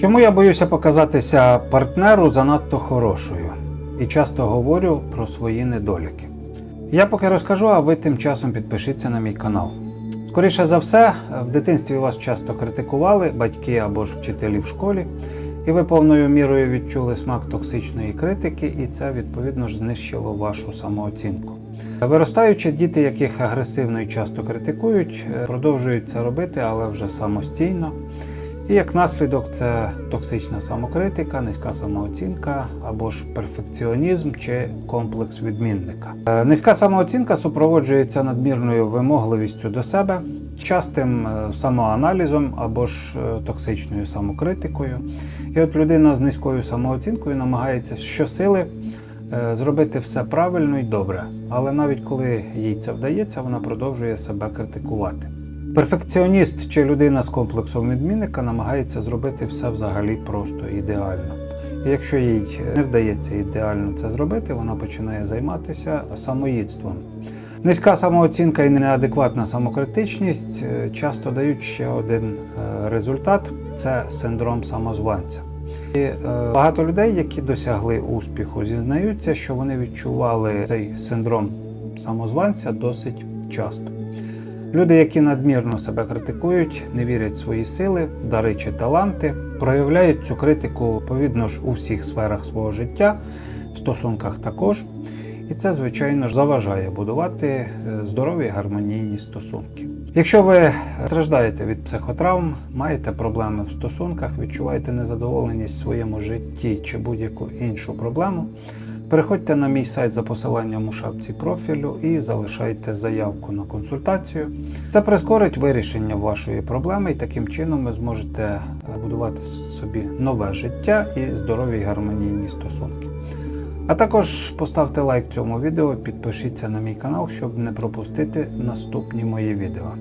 Чому я боюся показатися партнеру занадто хорошою і часто говорю про свої недоліки? Я поки розкажу, а ви тим часом підпишіться на мій канал. Скоріше за все, в дитинстві вас часто критикували батьки або ж вчителі в школі, і ви повною мірою відчули смак токсичної критики, і це відповідно ж знищило вашу самооцінку. Виростаючи, діти, яких агресивно і часто критикують, продовжують це робити, але вже самостійно. І як наслідок це токсична самокритика, низька самооцінка або ж перфекціонізм чи комплекс відмінника. Е, Низька самооцінка супроводжується надмірною вимогливістю до себе, частим е, самоаналізом або ж е, токсичною самокритикою. І от людина з низькою самооцінкою намагається щосили зробити все правильно і добре. Але навіть коли їй це вдається, вона продовжує себе критикувати. Перфекціоніст чи людина з комплексом відмінника намагається зробити все взагалі просто ідеально. І якщо їй не вдається ідеально це зробити, вона починає займатися самоїдством. Низька самооцінка і неадекватна самокритичність е, часто дають ще один е, результат це синдром самозванця. І е, багато людей, які досягли успіху, зізнаються, що вони відчували цей синдром самозванця досить часто. Люди, які надмірно себе критикують, не вірять в свої сили, дари чи таланти, проявляють цю критику відповідно ж у всіх сферах свого життя, в стосунках також. І це, звичайно ж, заважає будувати е, здорові гармонійні стосунки. Якщо ви страждаєте від психотравм, маєте проблеми в стосунках, відчуваєте незадоволеність в своєму житті чи будь-яку іншу проблему, переходьте на мій сайт за посиланням у шапці профілю і залишайте заявку на консультацію. Це прискорить вирішення вашої проблеми, і таким чином ви зможете е, будувати собі нове життя і здорові гармонійні стосунки. А також поставте лайк цьому відео, підпишіться на мій канал, щоб не пропустити наступні мої відео.